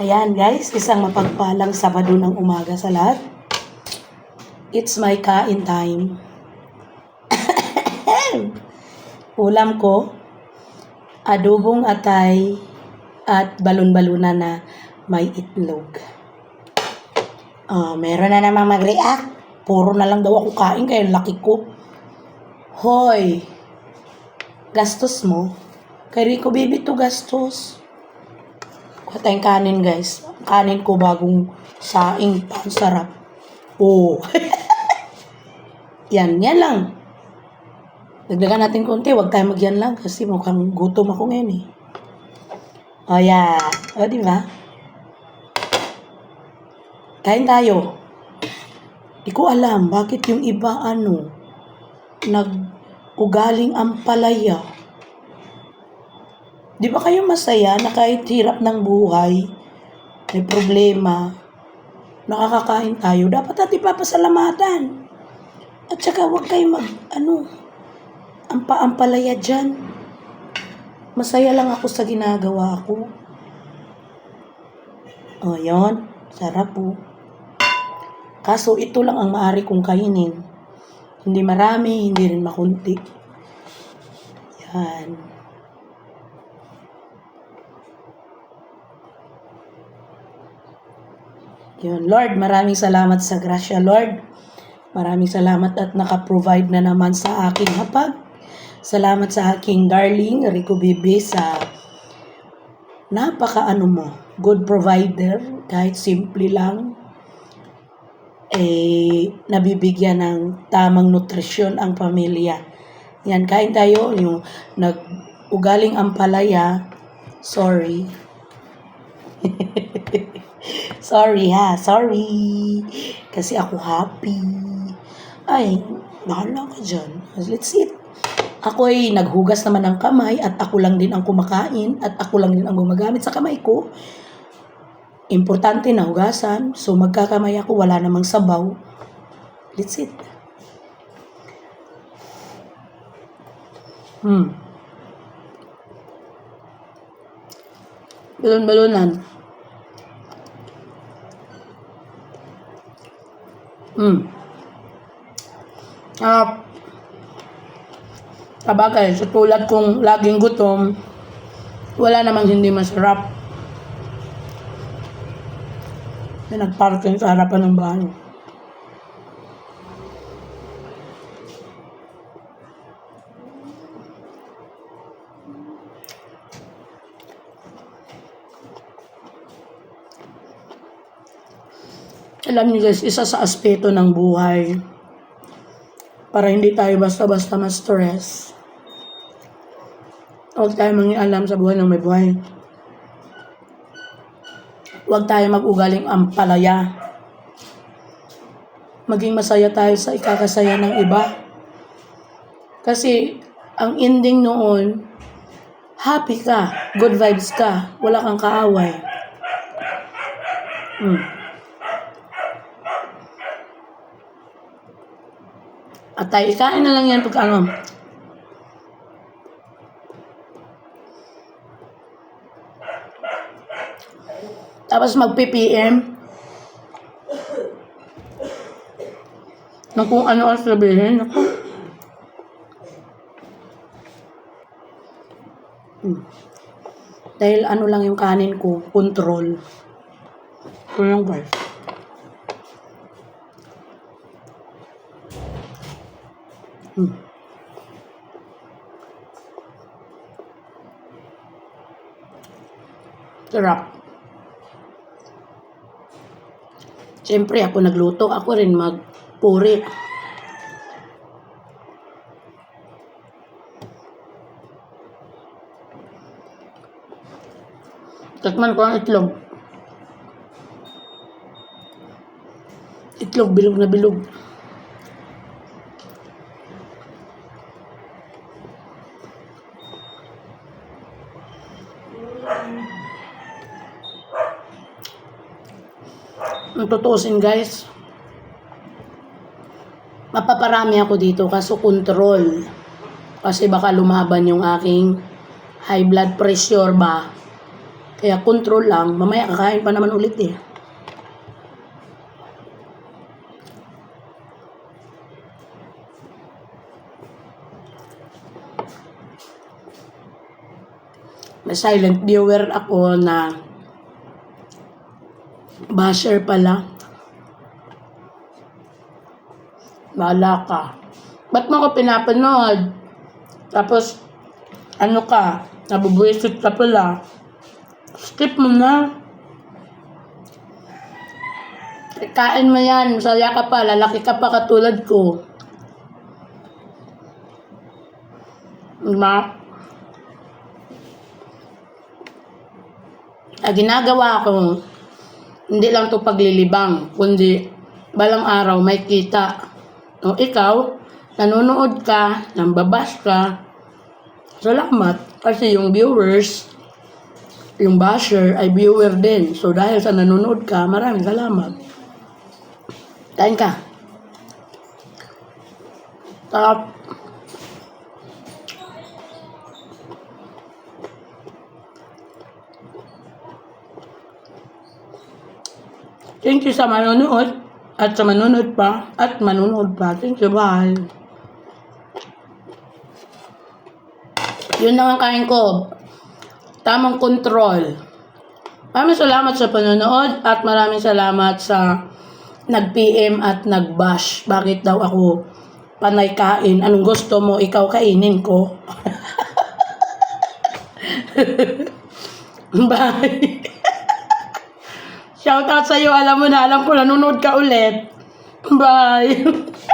Ayan guys, isang mapagpalang Sabado ng umaga sa lahat. It's my kain time. Ulam ko, adobong atay at balon-baluna na may itlog. Oh, meron na namang mag-react. Puro na lang daw ako kain kaya laki ko. Hoy, gastos mo. Kay Rico Baby to gastos. Tayong kanin guys. Kanin ko bagong saing. Ang sarap. Oh. yan, yan lang. Dagdagan natin konti. Huwag tayo magyan lang kasi mukhang gutom ako ngayon eh. O oh, yeah. O, di ba? Kain tayo. Di ko alam bakit yung iba ano, nag-ugaling ampalaya. Di ba kayo masaya na kahit hirap ng buhay, may problema, nakakakain tayo, dapat natin papasalamatan. At saka huwag kayo mag, ano, ampa-ampalaya dyan. Masaya lang ako sa ginagawa ko. O, yun. Sarap po. Kaso ito lang ang maaari kong kainin. Hindi marami, hindi rin makunti. Yan. Yun. Lord, maraming salamat sa grasya, Lord. Maraming salamat at naka-provide na naman sa aking hapag. Salamat sa aking darling Rico Bibi sa napaka ano mo, good provider, kahit simple lang, eh, nabibigyan ng tamang nutrisyon ang pamilya. Yan, kain tayo, yung nag-ugaling ampalaya, sorry. sorry ha, sorry. Kasi ako happy. Ay, bahala ka dyan. Let's eat. Ako ay naghugas naman ng kamay at ako lang din ang kumakain at ako lang din ang gumagamit sa kamay ko. Importante na hugasan. So magkakamay ako, wala namang sabaw. Let's eat. Hmm. Balon-balonan. Hmm. Ah, Sabagay, sa tulad kong laging gutom, wala namang hindi masarap. May nagparking sa harapan ng bahay. Alam niyo guys, isa sa aspeto ng buhay para hindi tayo basta-basta ma-stress. Huwag tayo mangialam sa buhay ng may buhay. Huwag tayo mag-ugaling ampalaya. Maging masaya tayo sa ikakasaya ng iba. Kasi, ang ending noon, happy ka, good vibes ka, wala kang kaaway. Hmm. At tayo, ikain na lang yan pag ano. Tapos mag-PPM. Ng kung ano ang sabihin. Ako. Dahil ano lang yung kanin ko, control. Ito yung guys. Hmm. Sarap. Siyempre, ako nagluto. Ako rin magpuri. Tikman ko ang itlog. Itlog, bilog na bilog. Ang tutusin guys, mapaparami ako dito kaso control. Kasi baka lumaban yung aking high blood pressure ba. Kaya control lang. Mamaya kakain pa naman ulit eh. May silent viewer ako na basher pala. Bahala ka. Ba't mo ko pinapanood? Tapos, ano ka, nabubuisit ka pala. Skip mo na. Kain mo yan, masaya ka pa, lalaki ka pa katulad ko. Diba? Ah, ginagawa ko, hindi lang to paglilibang, kundi balang araw may kita. O ikaw, nanonood ka, nambabas ka, salamat. Kasi yung viewers, yung basher ay viewer din. So dahil sa nanonood ka, maraming salamat. Kain ka. Tap. Thank you sa manonood at sa manonood pa at manonood pa. Thank you, bye. Yun lang ang kain ko. Tamang kontrol. Maraming salamat sa panonood at maraming salamat sa nag-PM at nag-bash. Bakit daw ako panay kain? Anong gusto mo? Ikaw kainin ko. Bye. Shoutout sa'yo. Alam mo na, alam ko nanonood ka ulit. Bye.